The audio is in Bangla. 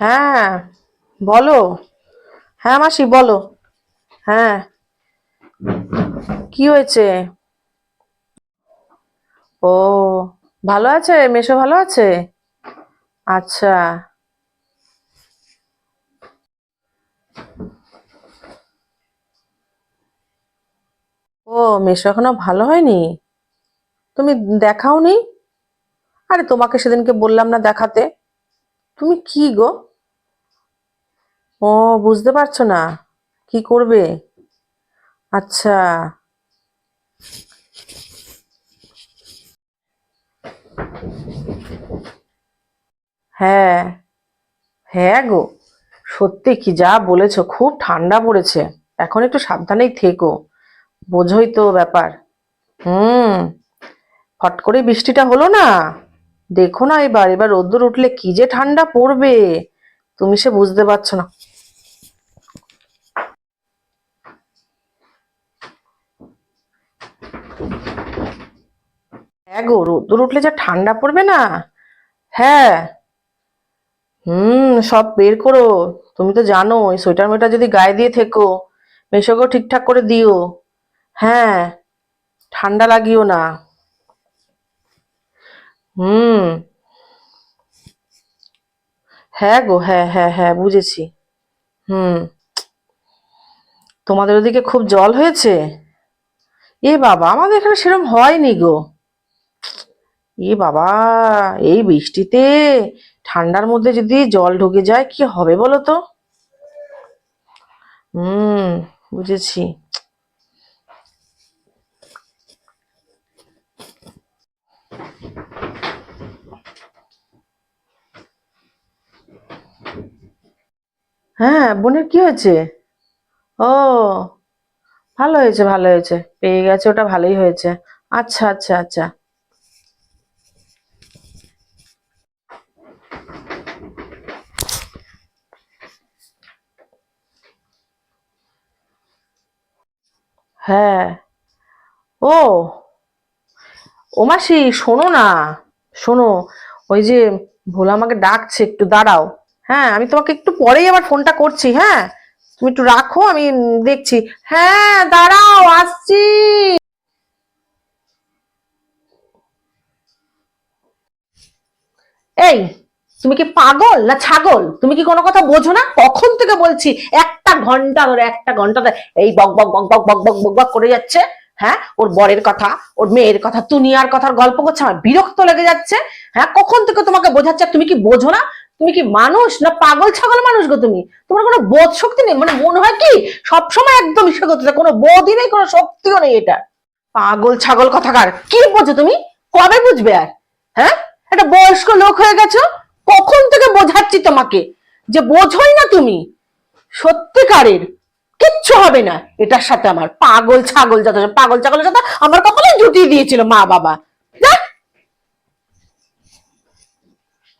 হ্যাঁ বলো। হ্যাঁ মাসি, বলো। হ্যাঁ। কি হয়েছে? ও, ভালো আছে? মেশো ভালো আছে? আচ্ছা। ও মেশো এখনও ভালো হয়নি? তুমি দেখাওনি? আরে তোমাকে সেদিনকে বললাম না দেখাতে। তুমি কি গো? ও, বুঝতে পারছ না। কি করবে? আচ্ছা। হ্যাঁ। হ্যাঁ গো, সত্যি কি যা বলেছ, খুব ঠান্ডা পড়েছে। এখন একটু সাবধানেই থেকো। বোঝোই তো ব্যাপার। হুম। ফট করে বৃষ্টিটা হলো না? দেখো না এবার এবার রোদ্দুর উঠলে কি যে ঠান্ডা পড়বে। তুমি সে বুঝতে পারছ না। হ্যাঁ গো রোদ্দুর উঠলে যা ঠান্ডা পড়বে না? হ্যাঁ। হুম, সব বের করো। তুমি তো জানো ওই সোয়েটার মোয়েটার যদি গায়ে দিয়ে থেকো, মেশোকেও ঠিকঠাক করে দিও। হ্যাঁ ঠান্ডা লাগিও না। হুম। হ্যাঁ গো হ্যাঁ হ্যাঁ হ্যাঁ বুঝেছি। হুম। তোমাদের ওদিকে খুব জল হয়েছে? এ বাবা, আমাদের এখানে সেরকম হয়নি গো। এ বাবা, এই বৃষ্টিতে ঠান্ডার মধ্যে যদি জল ঢুকে যায়, কি হবে বলো তো? হুম, বুঝেছি। হ্যাঁ বোনের কি হয়েছে? ও ভালো হয়েছে ভালো হয়েছে। পেয়ে গেছে, ওটা ভালোই হয়েছে। আচ্ছা আচ্ছা আচ্ছা। হ্যাঁ। ও! ও মাসি, শোনো না। শোনো, ওই যে ভোলা আমাকে ডাকছে, একটু দাঁড়াও। হ্যাঁ আমি তোমাকে একটু পরেই আবার ফোনটা করছি হ্যাঁ? তুমি একটু রাখো, আমি দেখছি। হ্যাঁ দাঁড়াও, আসছি। এই, তুমি কি পাগল না ছাগল? তুমি কি কোনো কথা বোঝো না? কখন থেকে বলছি, একটা ঘণ্টা ধরে, একটা ঘণ্টা ধরে, এই বক বক বক বক বক বক বক বক করে যাচ্ছে হ্যাঁ? ওর বরের কথা, ওর মেয়ের কথা দুনিয়ার কথার গল্প করছে, আমার বিরক্ত লেগে যাচ্ছে হ্যাঁ? কখন থেকে তোমাকে বোঝাচ্ছে, তুমি কি বোঝো না? তুমি কি মানুষ না পাগল ছাগল মানুষ গো তুমি? তোমার কোনো বোধ শক্তি নেই? মানে মনে হয় কি, সবসময় একদম ইচ্ছা করতে কোনো বোধই নেই, কোনো শক্তিও নেই এটা। পাগল ছাগল কথাকার, কি বোঝো তুমি? কবে বুঝবে আর? হ্যাঁ? একটা বয়স্ক লোক হয়ে গেছো, কখন থেকে বোঝাচ্ছি তোমাকে? যে বোঝোই না তুমি। সত্যিকারের, কিচ্ছু হবে না। এটার সাথে আমার পাগল ছাগল যত, পাগল ছাগলের সাথে আমার কপালে জুটিয়ে দিয়েছিল মা বাবা